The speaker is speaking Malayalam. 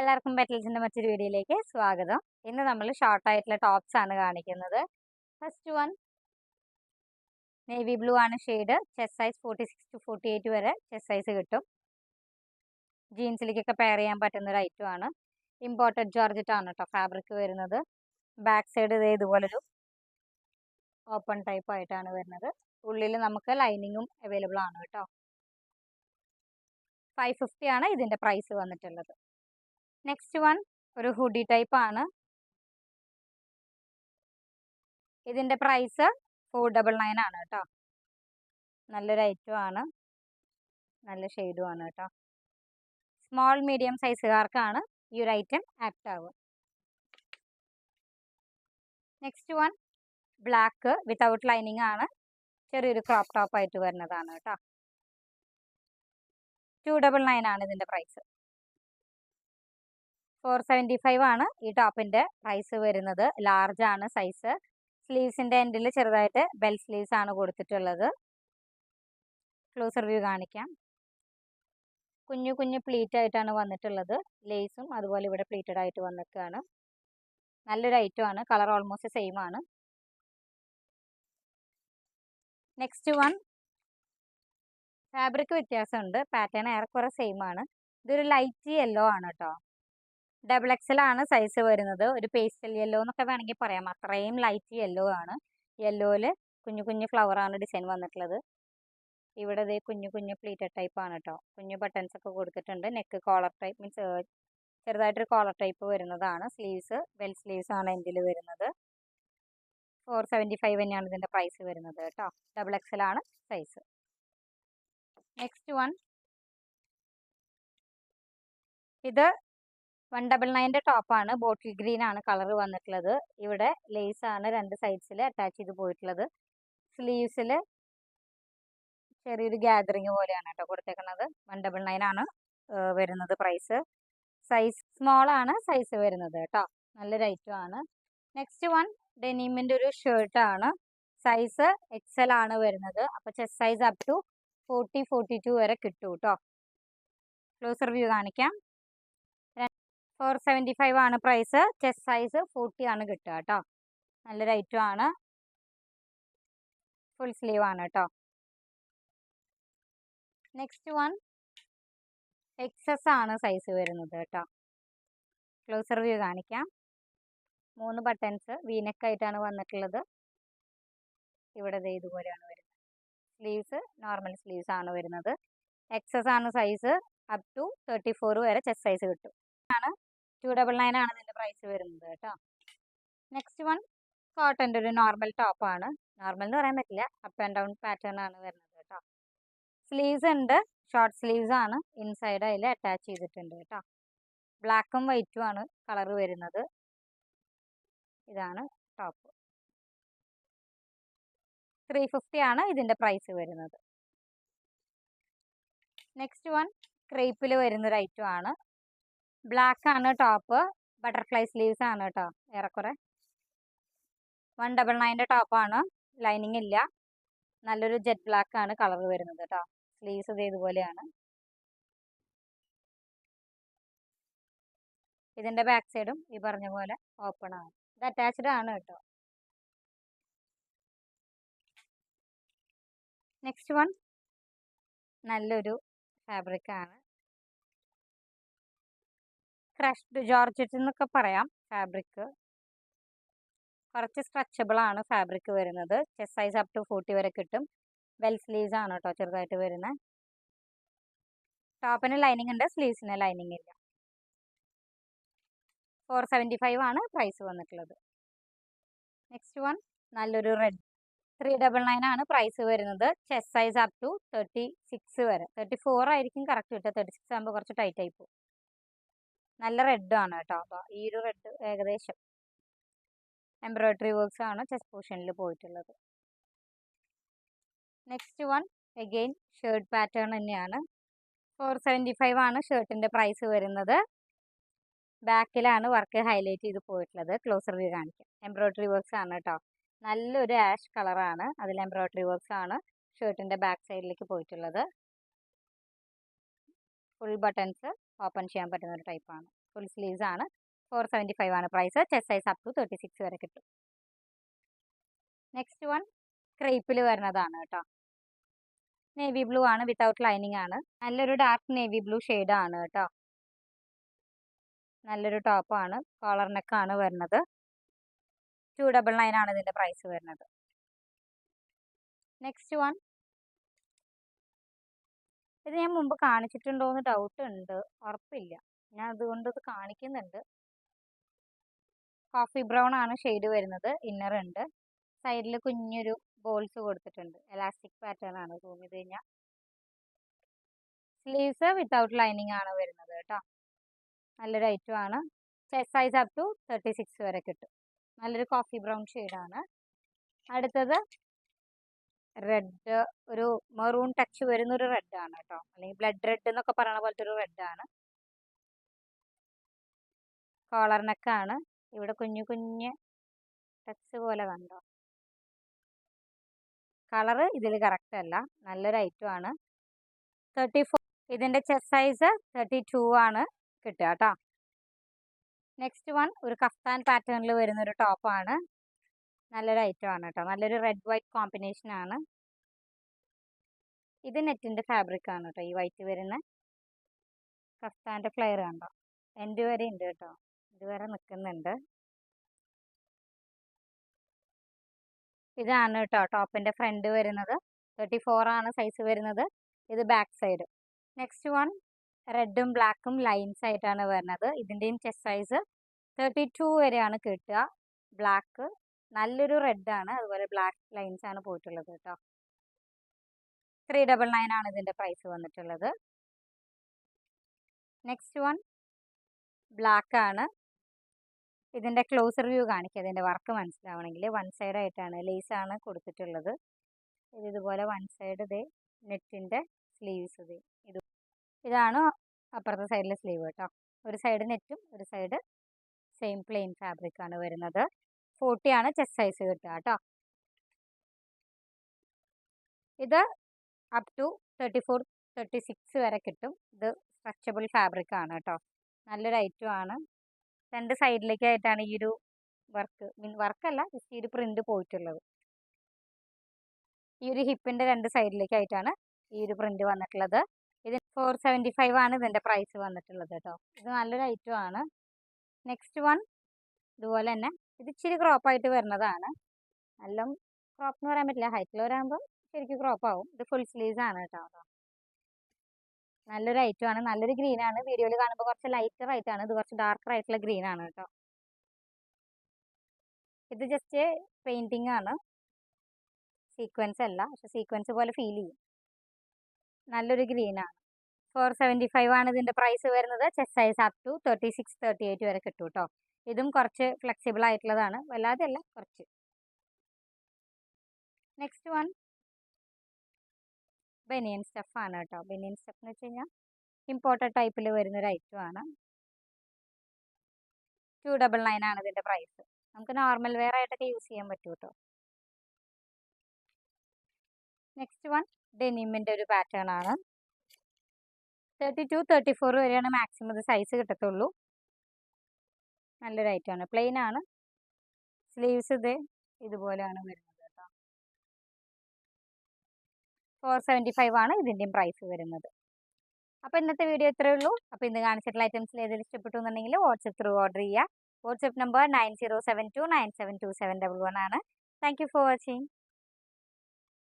എല്ലാവർക്കും പെറ്റൽസിന്റെ മറ്റൊരു വീഡിയോയിലേക്ക് സ്വാഗതം. ഇന്ന് നമ്മൾ ഷോർട്ടായിട്ടുള്ള ടോപ്സ് ആണ് കാണിക്കുന്നത്. ഫസ്റ്റ് വൺ നേവി ബ്ലൂ ആണ് shade chest size forty six to forty eight വരെ ചെസ് സൈസ് കിട്ടും. ജീൻസിലേക്കൊക്കെ പെയർ ചെയ്യാൻ പറ്റുന്ന ഒരു ഐറ്റം ആണ്. ഇമ്പോർട്ടഡ് ജോർജറ്റ് ആണ് കേട്ടോ ഫാബ്രിക് വരുന്നത്. ബാക്ക് സൈഡ് ഇതേ ഇതുപോലൊരു ഓപ്പൺ ടൈപ്പ് ആയിട്ടാണ് വരുന്നത്. ഉള്ളിൽ നമുക്ക് ലൈനിങ്ങും അവൈലബിൾ ആണ് കേട്ടോ ഫൈവ് ഫിഫ്റ്റി ആണ് ഇതിന്റെ പ്രൈസ് വന്നിട്ടുള്ളത്. നെക്സ്റ്റ് വൺ ഒരു ഹുഡി ടൈപ്പ് ആണ്. ഇതിന്റെ പ്രൈസ് ഫോർ ഡബിൾ നയൻ ആണ് കേട്ടോ. നല്ലൊരു ഐറ്റം ആണ്. നല്ല ഷെയ്ഡും ആണ് കേട്ടോ. സ്മോൾ മീഡിയം സൈസുകാർക്കാണ് ഈ ഒരു ഐറ്റം ആപ്റ്റ് ആവുക. Next one black without lining ആണ്. ചെറിയൊരു ക്രോപ്പ് ടോപ്പ് ആയിട്ട് വരുന്നതാണ് കേട്ടോ. ടു ഡബിൾ നയൻ ആണ് ഇതിന്റെ പ്രൈസ് ഫോർ സെവന്റി ഫൈവ് ആണ് ഈ ടോപ്പിന്റെ പ്രൈസ് വരുന്നത്. ലാർജ് ആണ് സൈസ് സ്ലീവ്സിന്റെ എൻഡിൽ ചെറുതായിട്ട് ബെൽ സ്ലീവ്സ് ആണ് കൊടുത്തിട്ടുള്ളത്. ക്ലോസർ വ്യൂ കാണിക്കാം. കുഞ്ഞു കുഞ്ഞു പ്ലീറ്റ് ആയിട്ടാണ് വന്നിട്ടുള്ളത്. ലേസും അതുപോലെ ഇവിടെ പ്ലീറ്റഡ് ആയിട്ട് വന്നിട്ടാണ് നല്ലൊരു ഐറ്റം ആണ്. കളർ ഓൾമോസ്റ്റ് സെയിം ആണ്. നെക്സ്റ്റ് വൺ ഫാബ്രിക് വ്യത്യാസമുണ്ട്. പാറ്റേൺ ഏറെക്കുറെ സെയിം ആണ്. ഇതൊരു ലൈറ്റ് യെല്ലോ ആണ് കേട്ടോ. ഡബിൾ എക്സൽ ആണ് സൈസ് വരുന്നത്. ഒരു പേസ്റ്റൽ യെല്ലോ എന്നൊക്കെ വേണമെങ്കിൽ പറയാം. അത്രയും ലൈറ്റ് യെല്ലോ ആണ്. യെല്ലോയിൽ കുഞ്ഞു കുഞ്ഞു ഫ്ലവർ ആണ് ഡിസൈൻ വന്നിട്ടുള്ളത്. ഇവിടെ ഇത് കുഞ്ഞു കുഞ്ഞു പ്ലീറ്റഡ് ടൈപ്പ് ആണ് കേട്ടോ കുഞ്ഞു ബട്ടൺസ് ഒക്കെ കൊടുത്തിട്ടുണ്ട്. നെക്ക് കോളർ ടൈപ്പ് മീൻസ് ചെറുതായിട്ടൊരു കോളർ ടൈപ്പ് വരുന്നതാണ്. സ്ലീവ്സ് വെൽ സ്ലീവ്സ് ആണ് എന്റെ വരുന്നത്. ഫോർ സെവന്റി ഫൈവ് തന്നെയാണ് ഇതിന്റെ പ്രൈസ് വരുന്നത് കേട്ടോ ഡബിൾ എക്സൽ ആണ് സൈസ് നെക്സ്റ്റ് വൺ ഇത് വൺ ഡബിൾ നയന്റെ ടോപ്പാണ്. ബോട്ടിൽ ഗ്രീൻ ആണ് കളർ വന്നിട്ടുള്ളത്. ഇവിടെ ലേസ് ആണ് രണ്ട് സൈഡ്സിൽ അറ്റാച്ച് ചെയ്ത് പോയിട്ടുള്ളത്. സ്ലീവ്സിൽ ചെറിയൊരു ഗ്യാതറിങ് പോലെയാണ് കേട്ടോ കൊടുത്തേക്കുന്നത് വൺ ഡബിൾ നയൻ ആണ് വരുന്നത് പ്രൈസ്. സൈസ് സ്മോൾ ആണ് സൈസ് വരുന്നത് കേട്ടോ. നല്ലൊരു ഐറ്റം ആണ്. നെക്സ്റ്റ് വൺ ഡെനീമിന്റെ ഒരു ഷർട്ടാണ്. സൈസ് എക്സൽ ആണ് വരുന്നത്. അപ്പോൾ chest size up to forty forty two വരെ കിട്ടും കേട്ടോ. ക്ലോസർ വ്യൂ കാണിക്കാം. ഫോർ സെവന്റി ഫൈവ് ആണ് പ്രൈസ് ചെസ്റ്റ് സൈസ് ഫോർട്ടി ആണ് കിട്ടുക കേട്ടോ. നല്ലൊരു ഐറ്റം ആണ്. ഫുൾ സ്ലീവ് ആണ് കേട്ടോ. നെക്സ്റ്റ് വൺ എക്സസ് ആണ് സൈസ് വരുന്നത് കേട്ടോ. ക്ലോസർ വ്യൂ കാണിക്കാം. മൂന്ന് ബട്ടൺസ് വീനക്കായിട്ടാണ് വന്നിട്ടുള്ളത്. ഇവിടെ ഇതുപോലെയാണ് വരുന്നത്. സ്ലീവ്സ് നോർമൽ സ്ലീവ്സ് ആണ് വരുന്നത്. എക്സസ് ആണ് size up to thirty four വരെ ചെസ്റ്റ് സൈസ് കിട്ടും. ആണ് ടു ഡബിൾ നയൻ ആണ് ഇതിന്റെ പ്രൈസ് വരുന്നത് കേട്ടോ. നെക്സ്റ്റ് വൺ കോട്ടന്റെ ഒരു നോർമൽ ടോപ്പാണ് നോർമൽ എന്ന് പറയാൻ പറ്റില്ല അപ്പ് ആൻഡ് ഡൗൺ പാറ്റേൺ ആണ് വരുന്നത് കേട്ടോ. സ്ലീവ്സ് ഉണ്ട് ഷോർട്ട് സ്ലീവ്സ് ആണ്. ഇൻസൈഡ് അതിൽ അറ്റാച്ച് ചെയ്തിട്ടുണ്ട് കേട്ടോ. ബ്ലാക്കും വൈറ്റും ആണ് കളർ വരുന്നത്. ഇതാണ് ടോപ്പ് ത്രീ ഫിഫ്റ്റി ആണ് ഇതിന്റെ പ്രൈസ് വരുന്നത്. നെക്സ്റ്റ് വൺ ക്രേപ്പിൽ വരുന്നൊരു ഐറ്റം ആണ്. ബ്ലാക്ക് ആണ് ടോപ്പ് ബട്ടർഫ്ലൈ സ്ലീവ്സ് ആണ് കേട്ടോ ഏറെക്കുറെ. വൺ ഡബിൾ നയന്റെ ടോപ്പാണ് ലൈനിങ് ഇല്ല. നല്ലൊരു ജെറ്റ് ബ്ലാക്ക് ആണ് കളർ വരുന്നത് കേട്ടോ സ്ലീവ്സ് ഇത് ഇതുപോലെയാണ്. ഇതിന്റെ ബാക്ക് സൈഡും ഈ പറഞ്ഞ പോലെ ഓപ്പൺ ആണ്. ഇത് അറ്റാച്ച്ഡ് ആണ് കേട്ടോ നെക്സ്റ്റ് വൺ നല്ലൊരു ഫാബ്രിക് ആണ്. ക്രഷ്ഡ് ജോർജറ്റ് എന്നൊക്കെ പറയാം ഫാബ്രിക്. കുറച്ച് സ്ട്രെച്ചബിൾ ആണ് ഫാബ്രിക് വരുന്നത്. Chest size up to forty വരെ കിട്ടും. വെൽ സ്ലീവ്സ് ആണ് കേട്ടോ ചെറുതായിട്ട് വരുന്നത്. ടോപ്പിന് ലൈനിങ് ഉണ്ട് സ്ലീവ്സിന് ലൈനിങ് ഇല്ല. ഫോർ സെവന്റി ഫൈവ് ആണ് പ്രൈസ് വന്നിട്ടുള്ളത്. നെക്സ്റ്റ് വൺ നല്ലൊരു റെഡ്. ത്രീ ഡബിൾ നയൻ ആണ് പ്രൈസ് വരുന്നത്. Chest size up to thirty six വരെ. തേർട്ടി ഫോർ ആയിരിക്കും കറക്റ്റ് കിട്ടുക. തേർട്ടി സിക്സ് ആകുമ്പോൾ കുറച്ച് ടൈറ്റ് ആയി പോകും. നല്ല റെഡ് ആണ് കേട്ടോ. അപ്പോൾ ഈ ഒരു റെഡ് ഏകദേശം എംബ്രോയിഡറി വർക്ക്സ് ആണ് ചെസ്റ്റ് പോർഷനിൽ പോയിട്ടുള്ളത്. Next one again shirt pattern തന്നെയാണ്. ഫോർ സെവന്റി ഫൈവ് ആണ് ഷർട്ടിന്റെ പ്രൈസ് വരുന്നത്. ബാക്കിലാണ് വർക്ക് ഹൈലൈറ്റ് ചെയ്ത് പോയിട്ടുള്ളത്. ക്ലോസർ വ്യൂ കാണിക്കാം. എംബ്രോയിഡറി വർക്ക്സ് ആണ് കേട്ടോ. നല്ലൊരു ആഷ് കളറാണ് അതിൽ എംബ്രോയിഡറി വർക്ക്സ് ആണ് ഷർട്ടിന്റെ ബാക്ക് സൈഡിലേക്ക് പോയിട്ടുള്ളത്. ഫുൾ ബട്ടൺസ് ഓപ്പൺ ചെയ്യാൻ പറ്റുന്ന ഒരു ടൈപ്പാണ്. ഫുൾ സ്ലീവ്സ് ആണ് ഫോർ സെവന്റി ഫൈവ് ആണ് price. Chest size up to thirty six വരെ കിട്ടും. നെക്സ്റ്റ് വൺ ക്രേപ്പിൽ വരുന്നതാണ് കേട്ടോ. നേവി ബ്ലൂ ആണ് വിത്തൗട്ട് ലൈനിങ് ആണ് നല്ലൊരു ഡാർക്ക് നേവി ബ്ലൂ ആണ് കേട്ടോ. നല്ലൊരു ടോപ്പാണ്. കോളർ നെക്കാണ് വരുന്നത്. ടു ഡബിൾ നയൻ ആണ് ഇതിന്റെ പ്രൈസ് വരുന്നത്. നെക്സ്റ്റ് വൺ ഇത് ഞാൻ മുമ്പ് കാണിച്ചിട്ടുണ്ടോ എന്ന് ഡൗട്ട് ഉണ്ട്. ഉറപ്പില്ല. ഞാൻ അതുകൊണ്ട് ഇത് കാണിക്കുന്നുണ്ട്. കോഫി ബ്രൗൺ ആണ് ഷെയ്ഡ് വരുന്നത്. ഇന്നർ ഉണ്ട്. സൈഡിൽ കുഞ്ഞൊരു ബോൾസ് കൊടുത്തിട്ടുണ്ട്. എലാസ്റ്റിക് പാറ്റേൺ ആണ് സൂം ചെയ്ത് കഴിഞ്ഞാൽ സ്ലീവ്സ് വിത്തൗട്ട് ലൈനിങ് ആണ് വരുന്നത് കേട്ടോ. നല്ലൊരു ഐറ്റം ആണ്. Size up to thirty six വരെ കിട്ടും. നല്ലൊരു കോഫി ബ്രൗൺ ആണ്. അടുത്തത് റെഡ് ഒരു മെറൂൺ ടച്ച് വരുന്ന ഒരു റെഡ് ആണ് കേട്ടോ. അല്ലെങ്കിൽ ബ്ലഡ് റെഡ് എന്നൊക്കെ പറയുന്ന പോലത്തെ ഒരു റെഡ് ആണ് ആണ് ഇവിടെ കുഞ്ഞു കുഞ്ഞ് ടച്ച് പോലെ കണ്ടോ? കളറ് ഇതിൽ കറക്റ്റ് അല്ല. നല്ലൊരു ഐറ്റം ആണ്. തേർട്ടി ഫോർ ഇതിന്റെ ചെസ്റ്റ് സൈസ് തേർട്ടി ടു ആണ് കിട്ടുക കേട്ടോ. നെക്സ്റ്റ് വൺ ഒരു കഫ്താൻ പാറ്റേണിൽ വരുന്ന ഒരു ടോപ്പാണ് നല്ലൊരു ഐറ്റം ആണ് കേട്ടോ നല്ലൊരു റെഡ് വൈറ്റ് കോമ്പിനേഷൻ ആണ്. ഇത് നെറ്റിന്റെ ഫാബ്രിക് ആണ് കേട്ടോ ഈ വൈറ്റ് വരുന്ന. കഫ്താന്റെ ഫ്ലെയർ കണ്ടോ? എന്റെ വരെ ഉണ്ട് കേട്ടോ ഇതുവരെ നിൽക്കുന്നുണ്ട് ഇതാണ് കേട്ടോ ടോപ്പിന്റെ ഫ്രണ്ട് വരുന്നത്. തേർട്ടി ആണ് സൈസ് വരുന്നത്. ഇത് ബാക്ക് സൈഡ് നെക്സ്റ്റ് വൺ റെഡും ബ്ലാക്കും ലൈൻസ് ആയിട്ടാണ് വരുന്നത്. ഇതിന്റെയും ചെസ്റ്റ് സൈസ് തേർട്ടി ടു വരെയാണ് കിട്ടുക. ബ്ലാക്ക് നല്ലൊരു റെഡാണ് അതുപോലെ ബ്ലാക്ക് ലൈൻസ് ആണ് പോയിട്ടുള്ളത് കേട്ടോ. ത്രീ ഡബിൾ നയൻ ആണ് ഇതിന്റെ പ്രൈസ് വന്നിട്ടുള്ളത്. നെക്സ്റ്റ് വൺ ബ്ലാക്ക് ആണ്. ഇതിന്റെ ക്ലോസർ വ്യൂ കാണിക്കുക ഇതിന്റെ വർക്ക് മനസ്സിലാവണമെങ്കിൽ വൺ സൈഡ് ആയിട്ടാണ് ആണ് കൊടുത്തിട്ടുള്ളത്. ഇത് ഇതുപോലെ വൺ സൈഡ് ഇതേ നെറ്റിന്റെ സ്ലീവ്സ് ഇത് ഇത്. ഇതാണ് അപ്പുറത്തെ സൈഡിലെ സ്ലീവ് കേട്ടോ. ഒരു സൈഡ് നെറ്റും ഒരു സൈഡ് സെയിം പ്ലെയിൻ ഫാബ്രിക് ആണ് വരുന്നത്. ഫോർട്ടി ആണ് ചെസ്റ്റ് സൈസ് കിട്ടുക കേട്ടോ. ഇത് up to thirty four thirty six വരെ കിട്ടും. ഇത് സ്ട്രെച്ചബിൾ ഫാബ്രിക് ആണ് കേട്ടോ. നല്ലൊരു ഐറ്റം ആണ്. രണ്ട് സൈഡിലേക്കായിട്ടാണ് ഈ ഒരു വർക്ക് മീൻ വർക്കല്ല ജസ്റ്റ് ഈ ഒരു പ്രിന്റ് പോയിട്ടുള്ളത്. ഈ ഒരു ഹിപ്പിന്റെ രണ്ട് സൈഡിലേക്കായിട്ടാണ് ഈ ഒരു പ്രിന്റ് വന്നിട്ടുള്ളത്. ഇത് ഫോർ സെവന്റി ഫൈവ് ആണ് ഇതിന്റെ പ്രൈസ് വന്നിട്ടുള്ളത് കേട്ടോ. ഇത് നല്ലൊരു ഐറ്റം ആണ്. നെക്സ്റ്റ് വൺ ഇതുപോലെ തന്നെ ഇത് ഇച്ചിരി ക്രോപ്പായിട്ട് വരുന്നതാണ്. നല്ല ക്രോപ്പ് എന്ന് പറയാൻ പറ്റില്ല. ഹൈറ്റിൽ വരാകുമ്പോൾ ശരിക്കും ക്രോപ്പ് ആവും. ഇത് ഫുൾ സ്ലീവ്സ് ആണ് കേട്ടോ. നല്ലൊരു ഐറ്റം ആണ്. നല്ലൊരു ഗ്രീൻ ആണ്. വീഡിയോയിൽ കാണുമ്പോൾ കുറച്ച് ലൈറ്റർ ആയിട്ടാണ് ഇത് കുറച്ച് ഡാർക്കർ ആയിട്ടുള്ള ഗ്രീൻ ആണ് കേട്ടോ. ഇത് ജസ്റ്റ് പെയിന്റിംഗ് ആണ്. സീക്വൻസ് അല്ല. പക്ഷെ സീക്വൻസ് പോലെ ഫീൽ ചെയ്യും. നല്ലൊരു ഗ്രീൻ ആണ്. ഫോർ സെവന്റി ഫൈവ് ആണ് ഇതിന്റെ പ്രൈസ് വരുന്നത്. Chest size up to thirty six thirty eight വരെ കിട്ടും കേട്ടോ. ഇതും കുറച്ച് ഫ്ലെക്സിബിൾ ആയിട്ടുള്ളതാണ്. വല്ലാതെ അല്ല കുറച്ച് നെക്സ്റ്റ് വൺ ബനിയൻ ആണ് കേട്ടോ. ബനിയൻ സ്റ്റഫ് എന്ന് വെച്ച് കഴിഞ്ഞാൽ ഇമ്പോർട്ടഡ് ടൈപ്പിൽ വരുന്നൊരു ഐറ്റം ആണ്. ടു ഡബിൾ നയൻ ആണ് ഇതിന്റെ പ്രൈസ് നമുക്ക് നോർമൽ വെയർ ആയിട്ടൊക്കെ യൂസ് ചെയ്യാൻ പറ്റും കേട്ടോ നെക്സ്റ്റ് വൺ ഡെനിമിന്റെ ഒരു പാറ്റേൺ ആണ്. തേർട്ടി ടു തേർട്ടി ഫോർ വരെയാണ് മാക്സിമം ഇത് സൈസ് കിട്ടത്തുള്ളൂ. നല്ലൊരു ആണ്. പ്ലെയിൻ ആണ്. സ്ലീവ്സ് ഇത് ഇതുപോലെയാണ് വരുന്നത് കേട്ടോ. ഫോർ സെവന്റി ഫൈവ് ആണ് ഇതിന്റെയും പ്രൈസ് വരുന്നത്. അപ്പോൾ ഇന്നത്തെ വീഡിയോ ഇത്രയേ ഉള്ളൂ. അപ്പോൾ ഇന്ന് കാണിച്ചിട്ടുള്ള ഐറ്റംസിൽ ഏതെങ്കിലും ഇഷ്ടപ്പെട്ടു എന്നുണ്ടെങ്കിൽ വാട്സപ്പ് ത്രൂ ഓർഡർ ചെയ്യുക. WhatsApp number nine zero seven two nine seven two seven double one ആണ്. Thank you for watching